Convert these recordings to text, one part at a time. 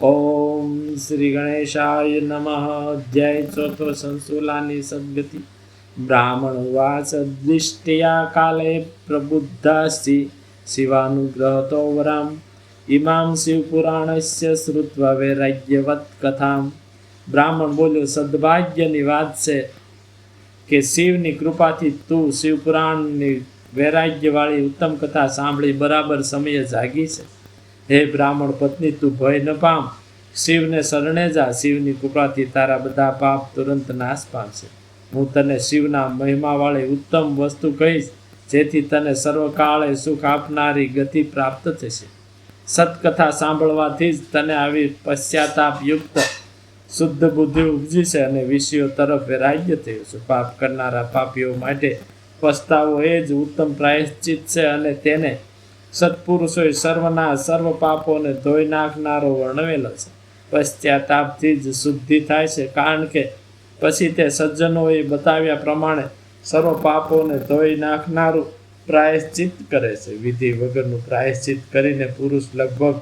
ઓમ શ્રી ગણેશાય નમઃ અધ્યાય ચોથો સંશુલાની સદગતિ બ્રાહ્મણ વાચ દિષ્ટિયા કાલે પ્રબુદ્ધાસ્તિ શિવાનુગ્રહતો વરામ ઇમામ શિવપુરાણસ્ય શ્રુત્વા વૈરાગ્યવત કથામ બ્રાહ્મણ બોલ્યો સદભાગ્યની વાત છે કે શિવની કૃપાથી તું શિવપુરાણની વૈરાગ્યવાળી ઉત્તમ કથા સાંભળી બરાબર સમયે જાગી છે. હે બ્રાહ્મણ પત્ની, તું ભય ન પામ. શિવને શરણે જા. શિવની કૃપાથી તારા બધા પાપ તુરંત નાશ પામશે. હું તને શિવના મહિમાવાળી ઉત્તમ વસ્તુ કહીશ, જેથી તને સર્વકાળે સુખ આપનારી ગતિ પ્રાપ્ત થશે. સત્કથા સાંભળવાથી જ તને આવી પશ્ચાતાપયુક્ત શુદ્ધ બુદ્ધિ ઉપજી અને વિષયો તરફ વૈરાગ્ય થયું છે. પાપ કરનારા પાપીઓ માટે પસ્તાવો એ જ ઉત્તમ પ્રાયશ્ચિત છે અને તેને સત્પુરુષોએ સર્વના સર્વ પાપોને ધોઈ નાખનારો વર્ણવેલો છે. પશ્ચાતાપથી જ શુદ્ધિ થાય છે, કારણ કે પછી તે સજ્જનોએ બતાવ્યા પ્રમાણે સર્વ પાપોને ધોઈ નાખનારું પ્રાયશ્ચિત કરે છે. વિધિ વગરનું પ્રાયશ્ચિત કરીને પુરુષ લગભગ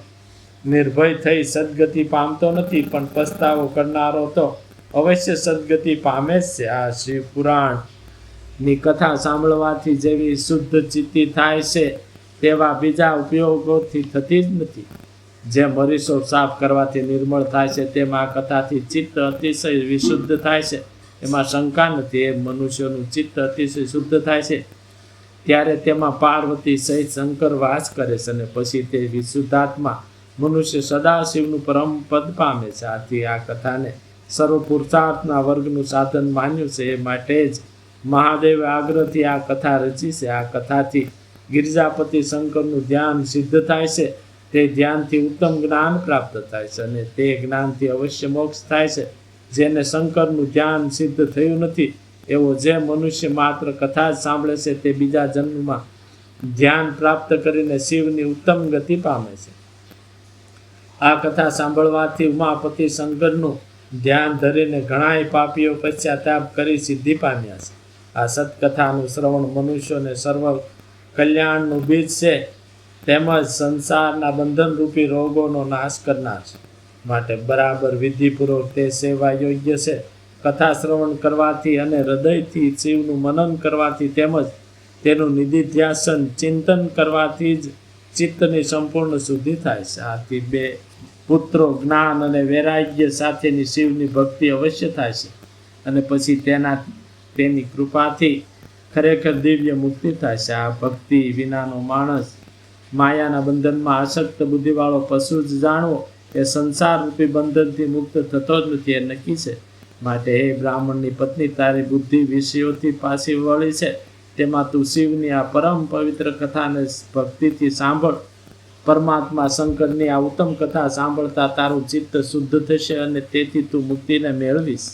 નિર્ભય થઈ સદગતિ પામતો નથી, પણ પસ્તાવો કરનારો તો અવશ્ય સદગતિ પામે જ છે. આ શિવ પુરાણની કથા સાંભળવાથી જેવી શુદ્ધ ચિત્તી થાય છે તેવા બીજા ઉપયોગોથી થતી જ નથી. જેમ અરીસો સાફ કરવાથી નિર્મળ થાય છે, તેમાં કથાથી ચિત્ત અતિશય વિશુદ્ધ થાય છે. એમાં શંકા નથી, એ મનુષ્યનું ચિત્ત અતિશય શુદ્ધ થાય છે. ત્યારે તેમાં પાર્વતી સહિત શંકર વાસ કરે છે અને પછી તે વિશુદ્ધાત્મા મનુષ્ય સદાશિવનું પરમ પદ પામે છે. આથી આ કથાને સર્વ પુરુષાર્થના વર્ગનું સાધન માન્યું છે. એ માટે જ મહાદેવે આગ્રહથી આ કથા રચી છે. આ કથાથી ગિરિજાપતિ શંકરનું ધ્યાન સિદ્ધ થાય છે. તે ધ્યાનથી ઉત્તમ જ્ઞાન પ્રાપ્ત થાય છે અને તે જ્ઞાનથી અવશ્ય મોક્ષ થાય છે. જેને શંકરનું ધ્યાન સિદ્ધ થયું નથી, એવો જે મનુષ્ય માત્ર કથા જ સાંભળે છે, તે બીજા જન્મમાં ધ્યાન પ્રાપ્ત કરીને શિવની ઉત્તમ ગતિ પામે છે. આ કથા સાંભળવાથી ઉમાપતિ શંકરનું ધ્યાન ધરીને ઘણાય પાપીઓ પશ્ચાતાપ કરી સિદ્ધિ પામ્યા છે. આ સત્કથાનું શ્રવણ મનુષ્યોને સર્વ કલ્યાણનું બીજ છે, તેમજ સંસારના બંધનરૂપી રોગોનો નાશ કરનાર છે. માટે બરાબર વિધિપૂર્વક તે સેવા યોગ્ય છે. કથા શ્રવણ કરવાથી અને હૃદયથી શિવનું મનન કરવાથી તેમજ તેનું નિધિધ્યાસન, ચિંતન કરવાથી જ ચિત્તની સંપૂર્ણ શુદ્ધિ થાય છે. આથી બે પુત્રો જ્ઞાન અને વૈરાગ્ય સાથેની શિવની ભક્તિ અવશ્ય થાય છે. અને પછી તેના, તેની કૃપાથી ખરેખર દિવ્ય મુક્તિ થાય છે. આ ભક્તિ વિનાનો માણસ માયાના બંધનમાં આસક્ત બુદ્ધિવાળો પશુ જ જાણવો, એ સંસાર રૂપી બંધનથી મુક્ત થતો જ નથી, એ નક્કી છે. માટે હે બ્રાહ્મણની પત્ની, તારી બુદ્ધિ વિષયોથી પાછી વળી છે. તેમાં તું શિવની આ પરમ પવિત્ર કથાને ભક્તિથી સાંભળ. પરમાત્મા શંકરની આ ઉત્તમ કથા સાંભળતા તારું ચિત્ત શુદ્ધ થશે અને તેથી તું મુક્તિને મેળવીશ.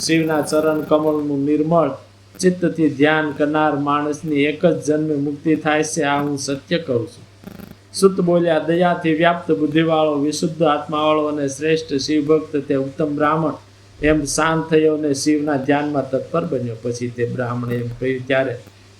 શિવના ચરણ કમળનું નિર્મળ ચિત્તથી ધ્યાન કરનાર માણસની એક જ જન્મે મુક્તિ થાય છે, આ હું સત્ય કહું છું. સુત બોલ્યા, દયાથી વ્યાપ્ત બુદ્ધિવાળો, વિશુદ્ધ આત્માવાળો અને શ્રેષ્ઠ શિવભક્ત તે ઉત્તમ બ્રાહ્મણ. એમ શાંત થયો અને શિવના ધ્યાનમાં તત્પર બન્યો. પછી તે બ્રાહ્મણે એમ કહ્યું, ત્યારે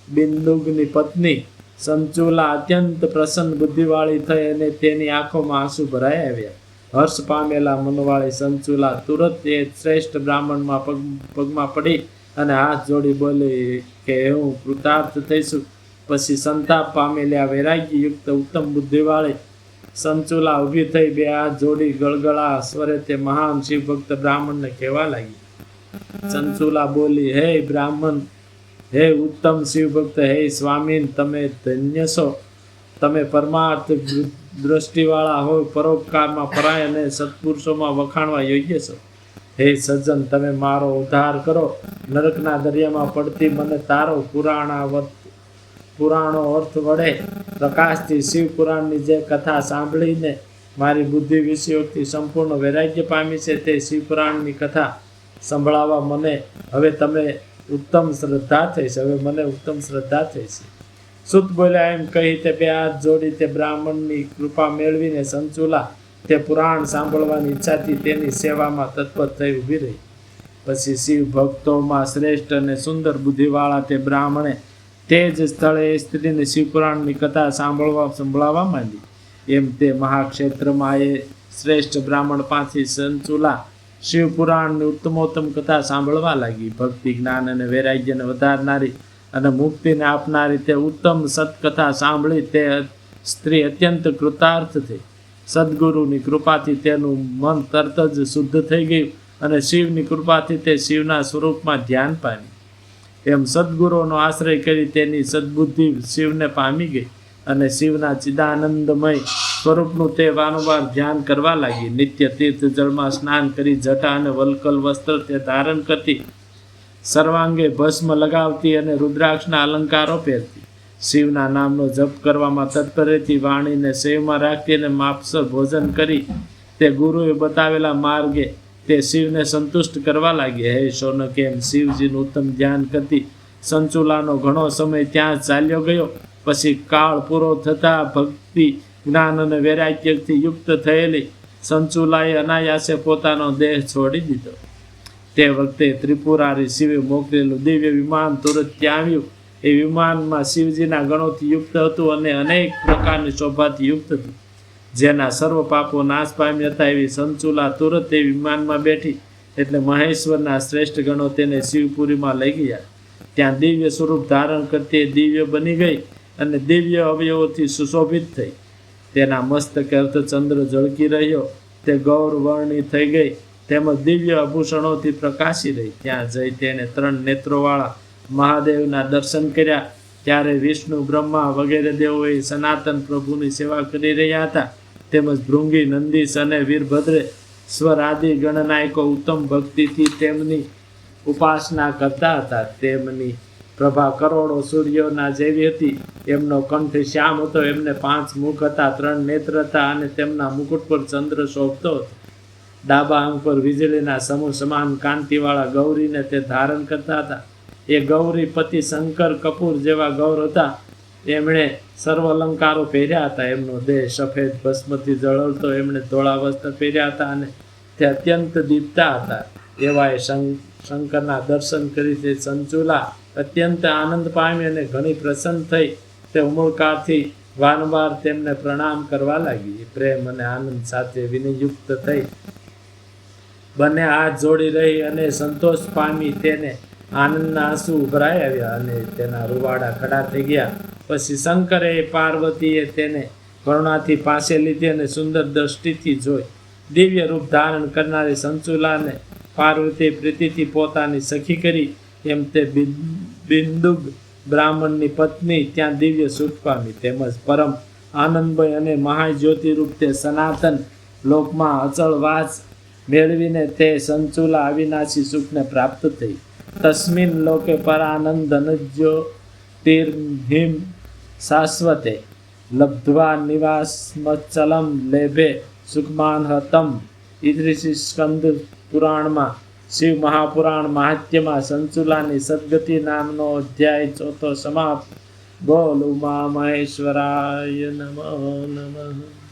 બિંદુગની પત્ની સંચુલા અત્યંત પ્રસન્ન બુદ્ધિવાળી થઈ અને તેની આંખોમાં આંસુ ભરાઈ આવ્યા. હર્ષ પામેલા મનવાળી સંચુલા તુરત એ શ્રેષ્ઠ બ્રાહ્મણમાં પગ, પગમાં પડી અને હાથ જોડી બોલી કે, હું કૃતાર્થ થઈશું. પછી સંતાપ પામેલી આ વૈરાગ્યયુક્ત ઉત્તમ બુદ્ધિવાળી સંચુલા ઊભી થઈ બે હાથ જોડી ગળગળા સ્વરે તે મહાન શિવભક્ત બ્રાહ્મણને કહેવા લાગી. સંચુલા બોલી, હે બ્રાહ્મણ, હે ઉત્તમ શિવભક્ત, હે સ્વામી તમે ધન્ય છો. તમે પરમાર્થ દ્રષ્ટિવાળા હોય પરોપકારમાં પરાય અને સત્પુરુષોમાં વખાણવા યોગ્ય છો. હે સજ્જન, તમે મારો ઉદ્ધાર કરો. નરકના દરિયામાં પડતી મને તારો પુરાણા પુરાણો અર્થ વડે પ્રકાશથી શિવ પુરાણની જે કથા સાંભળીને મારી બુદ્ધિ વિષયોથી સંપૂર્ણ વૈરાગ્ય પામી છે તે શિવ પુરાણની કથા સંભળાવવા મને હવે તમે ઉત્તમ શ્રદ્ધા થઈ છે. હવે મને ઉત્તમ શ્રદ્ધા થઈ છે. સુત બોલ્યા એમ કહી તે બે હાથ જોડી તે બ્રાહ્મણની કૃપા મેળવીને સંચુલા તે પુરાણ સાંભળવાની ઈચ્છાથી તેની સેવામાં તત્પર થઈ ઊભી રહી. પછી શિવ ભક્તોમાં શ્રેષ્ઠ અને સુંદર બુદ્ધિવાળા તે બ્રાહ્મણે તે જ સ્થળે સ્ત્રીને શિવપુરાણની કથા સાંભળવા સંભળાવવા માંડી. એમ તે મહાક્ષેત્રમાં એ શ્રેષ્ઠ બ્રાહ્મણ પાસેથી સંચુલા શિવપુરાણની ઉત્તમોત્તમ કથા સાંભળવા લાગી. ભક્તિ, જ્ઞાન અને વૈરાગ્યને વધારનારી અને મુક્તિને આપનારી તે ઉત્તમ સત્કથા સાંભળી તે સ્ત્રી અત્યંત કૃતાર્થ થઈ. સદગુરુની કૃપાથી તેનું મન તરત જ શુદ્ધ થઈ ગયું અને શિવની કૃપાથી તે શિવના સ્વરૂપમાં ધ્યાન પામ્યું. એમ સદગુરુનો આશ્રય કરી તેની સદબુદ્ધિ શિવને પામી ગઈ અને શિવના ચિદાનંદમય સ્વરૂપનું તે વારંવાર ધ્યાન કરવા લાગી. નિત્ય તીર્થ જળમાં સ્નાન કરી જટા અને વલ્કલ વસ્ત્ર તે ધારણ કરતી, સર્વાંગે ભસ્મ લગાવતી અને રુદ્રાક્ષના અલંકારો પહેરતી. શિવના નામનો જપ કરવામાં તત્પર રહેતી વાણીને સેવમાં રાખતી અને માપસર ભોજન કરી તે ગુરુએ બતાવેલા માર્ગે તે શિવને સંતુષ્ટ કરવા લાગ્યા હે શૌનક એમ શિવજીનું ઉત્તમ ધ્યાન કરતી સંચુલાનો ઘણો સમય ત્યાં ચાલ્યો ગયો. પછી કાળ પૂરો થતા ભક્તિ, જ્ઞાન અને વૈરાગ્યથી યુક્ત થયેલી સંચુલાએ અનાયાસે પોતાનો દેહ છોડી દીધો. તે વખતે ત્રિપુરારી શિવે મોકલેલું દિવ્ય વિમાન તુરત ત્યાં આવ્યું. એ વિમાનમાં શિવજીના ગણોથી યુક્ત હતું અને અનેક પ્રકારની શોભાથી યુક્ત હતું. જેના સર્વ પાપો નાશ પામ્યા હતા એવી સંચુલા તુરત એ વિમાનમાં બેઠી એટલે મહેશ્વરના શ્રેષ્ઠ ગણો તેને શિવપુરીમાં લઈ ગયા. ત્યાં દિવ્ય સ્વરૂપ ધારણ કરતી એ દિવ્ય બની ગઈ અને દિવ્ય અવયવોથી સુશોભિત થઈ. તેના મસ્તકે અર્ધચંદ્ર ઝળકી રહ્યો. તે ગૌરવર્ણી થઈ ગઈ. તેમજ દિવ્ય આભૂષણોથી પ્રકાશી રહી. ત્યાં જઈ તેણે ત્રણ નેત્રોવાળા મહાદેવના દર્શન કર્યા. ત્યારે વિષ્ણુ, બ્રહ્મા વગેરે દેવોએ સનાતન પ્રભુની સેવા કરી રહ્યા હતા. તેમજ ભૃંગી, નંદીશ અને વીરભદ્રે સ્વરાદિ ગણનાયકો ઉત્તમ ભક્તિથી તેમની ઉપાસના કરતા હતા. તેમની પ્રભા કરોડો સૂર્યોના જેવી હતી. એમનો કંઠ શ્યામ હતો. એમને પાંચ મુખ હતા, ત્રણ નેત્ર હતા અને તેમના મુકુટ પર ચંદ્ર શોભતો ડાબા અંગ પર વીજળીના સમૂહ સમાન કાંતિવાળા ગૌરીને તે ધારણ કરતા હતા. એ ગૌરી પતિ શંકર કપૂર જેવા ગૌર હતા. એમણે સર્વ અલંકારો પહેર્યા હતા. એમનો દેહ સફેદ ભસ્મથી જળવતો, એમણે ધોળા વસ્ત્ર પહેર્યા હતા અને તે અત્યંત દીપતા હતા. એવા એ શંકરના દર્શન કરી તે સંચુલા અત્યંત આનંદ પામી અને ઘણી પ્રસન્ન થઈ. તે ઉમળકારથી વારંવાર તેમને પ્રણામ કરવા લાગી. પ્રેમ અને આનંદ સાથે વિનિયુક્ત થઈ. બંને હાથ જોડી રહી અને સંતોષ પામી તેને આનંદના આંસુ ઉભરાઈ આવ્યા અને તેના રૂવાડા ખડા થઈ ગયા. પછી શંકરે પાર્વતીએ તેને કરુણાથી પાસે લીધી અને સુંદર દ્રષ્ટિથી જોઈ. દિવ્ય રૂપ ધારણ કરનારી સંચુલાને પાર્વતી પ્રીતિથી પોતાની સખી કરી. એમ તે બિંદુગ બ્રાહ્મણની પત્ની ત્યાં દિવ્ય સુખ પામી તેમજ પરમ આનંદમય અને મહાજ્યોતિરૂપ તે સનાતન લોકમાં અચળ વાસ મેળવીને તે સંચુલા અવિનાશી સુખને પ્રાપ્ત થઈ. તસ્મિન લોકે પરાનંદ અનજ્યો તિર્હિમ શાશ્વતે લબ્ધ્વા નિવાસમચલમ લેભે સુખમાન હતમ ઈદૃશી સ્કંદ પુરાણમાં શિવ મહાપુરાણ મહાત્યમાં સંચુલાની સદગતિ નામનો અધ્યાય ચોથો સમાપ્ત બોલ ઉમા મહેશ્વરાય નમઃ નમઃ